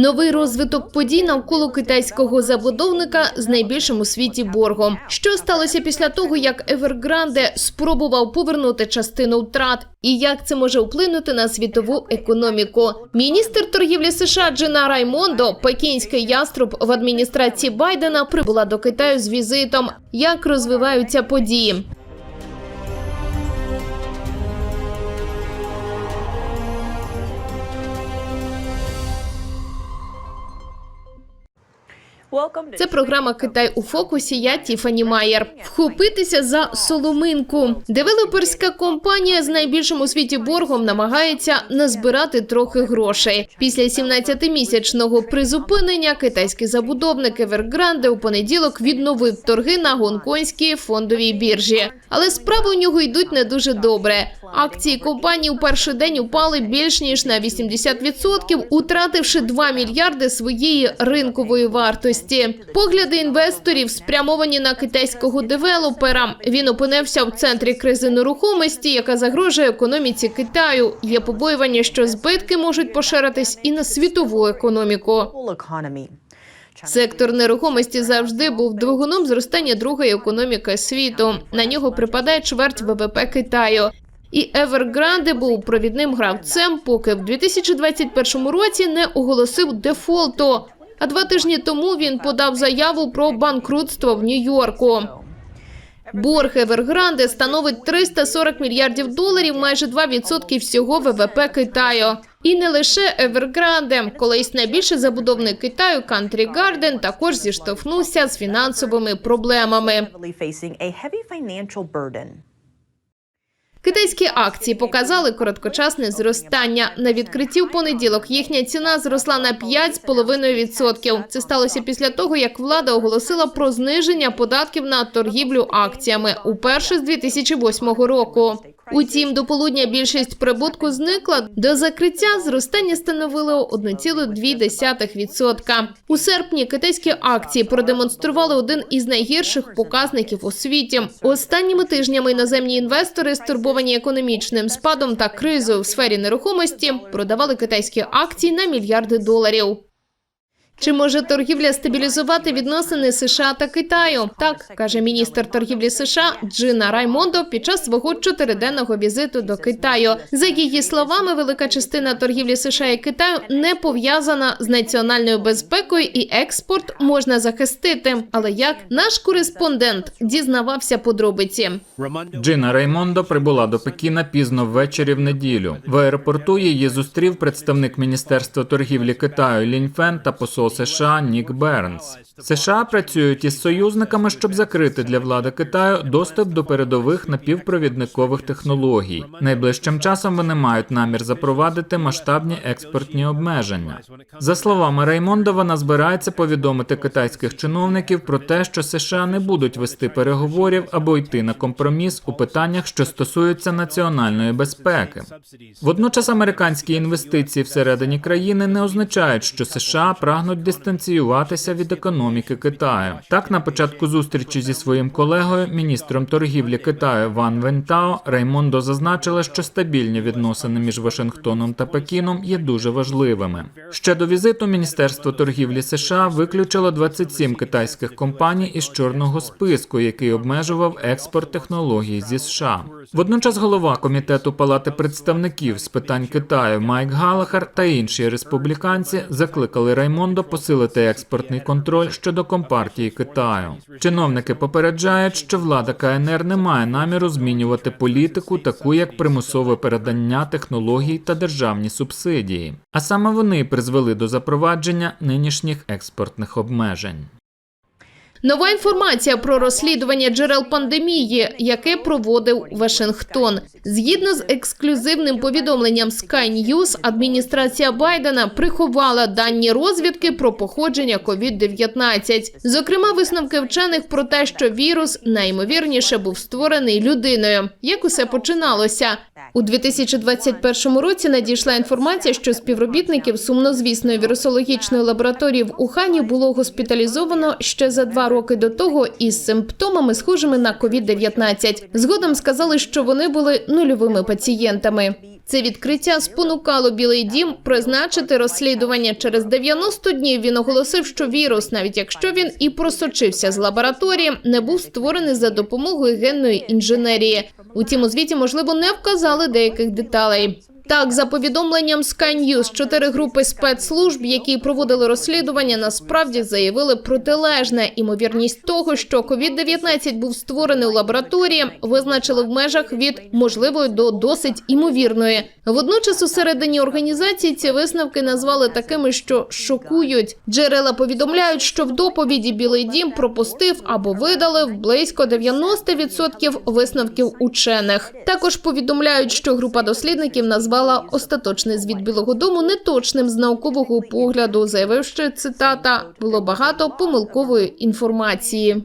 Новий розвиток подій навколо китайського забудовника з найбільшим у світі боргом. Що сталося після того, як Evergrande спробував повернути частину втрат, і як це може вплинути на світову економіку? Міністр торгівлі США Джина Раймондо, пекінський яструб в адміністрації Байдена, прибула до Китаю з візитом. Як розвиваються події? Це програма Китай у фокусі. Я Тіфані Майер. Вхопитися за соломинку. Девелоперська компанія з найбільшим у світі боргом намагається назбирати трохи грошей. Після 17-місячного призупинення китайський забудовник Evergrande у понеділок відновив торги на гонконгській фондовій біржі. Але справи у нього йдуть не дуже добре. Акції компанії у перший день упали більш ніж на 80%, утративши 2 мільярди своєї ринкової вартості. Погляди інвесторів спрямовані на китайського девелопера. Він опинився в центрі кризи нерухомості, яка загрожує економіці Китаю. Є побоювання, що збитки можуть поширитись і на світову економіку. Сектор нерухомості завжди був двигуном зростання другої економіки світу. На нього припадає чверть ВВП Китаю. І Evergrande був провідним гравцем, поки в 2021 році не оголосив дефолту. А два тижні тому він подав заяву про банкрутство в Нью-Йорку. Борг Evergrande становить 340 мільярдів доларів, майже 2% всього ВВП Китаю. І не лише Evergrande. Колись найбільший забудовник Китаю Country Garden також зіштовхнувся з фінансовими проблемами. Китайські акції показали короткочасне зростання. На відкритті в понеділок їхня ціна зросла на 5,5%. Це сталося після того, як влада оголосила про зниження податків на торгівлю акціями уперше з 2008 року. Утім, до полудня більшість прибутку зникла. До закриття зростання становило 1,2%. У серпні китайські акції продемонстрували один із найгірших показників у світі. Останніми тижнями іноземні інвестори, стурбовані економічним спадом та кризою в сфері нерухомості, продавали китайські акції на мільярди доларів. Чи може торгівля стабілізувати відносини США та Китаю? Так каже міністр торгівлі США Джина Раймондо під час свого чотириденного візиту до Китаю. За її словами, велика частина торгівлі США і Китаю не пов'язана з національною безпекою, і експорт можна захистити. Але як наш кореспондент дізнавався подробиці? Джина Реймондо прибула до Пекіна пізно ввечері в неділю. В аеропорту її зустрів представник Міністерства торгівлі Китаю Лінь Фен та посол США Нік Бернс. США працюють із союзниками, щоб закрити для влади Китаю доступ до передових напівпровідникових технологій. Найближчим часом вони мають намір запровадити масштабні експортні обмеження. За словами Реймондо, вона збирається повідомити китайських чиновників про те, що США не будуть вести переговорів або йти на компроміс у питаннях, що стосуються національної безпеки. Водночас американські інвестиції всередині країни не означають, що США прагнуть дистанціюватися від економіки Китаю. Так, на початку зустрічі зі своїм колегою, міністром торгівлі Китаю Ван Вентао, Реймондо зазначила, що стабільні відносини між Вашингтоном та Пекіном є дуже важливими. Ще до візиту Міністерство торгівлі США виключило 27 китайських компаній із чорного списку, який обмежував експорт технологій зі США. Водночас голова комітету Палати представників з питань Китаю Майк Галахар та інші республіканці закликали Раймондо посилити експортний контроль щодо компартії Китаю. Чиновники попереджають, що влада КНР не має наміру змінювати політику, таку як примусове передання технологій та державні субсидії. А саме вони призвели до запровадження нинішніх експортних обмежень. Нова інформація про розслідування джерел пандемії, яке проводив Вашингтон. Згідно з ексклюзивним повідомленням Sky News, адміністрація Байдена приховала дані розвідки про походження COVID-19. Зокрема, висновки вчених про те, що вірус найімовірніше був створений людиною. Як усе починалося? У 2021 році надійшла інформація, що співробітників сумнозвісної вірусологічної лабораторії в Ухані було госпіталізовано ще за два роки до того із симптомами, схожими на COVID-19. Згодом сказали, що вони були нульовими пацієнтами. Це відкриття спонукало Білий Дім призначити розслідування через 90 днів. Він оголосив, що вірус, навіть якщо він і просочився з лабораторії, не був створений за допомогою генної інженерії. Утім, у звіті можливо не вказали деяких деталей. Так, за повідомленням Sky News, чотири групи спецслужб, які проводили розслідування, насправді заявили протилежне. Імовірність того, що COVID-19 був створений у лабораторії, визначили в межах від можливої до досить імовірної. Водночас, у середині організації ці висновки назвали такими, що шокують. Джерела повідомляють, що в доповіді Білий Дім пропустив або видалив близько 90% висновків учених. Також повідомляють, що група дослідників назвала остаточний звіт Білого Дому неточним з наукового погляду, заявивши цитата було багато помилкової інформації.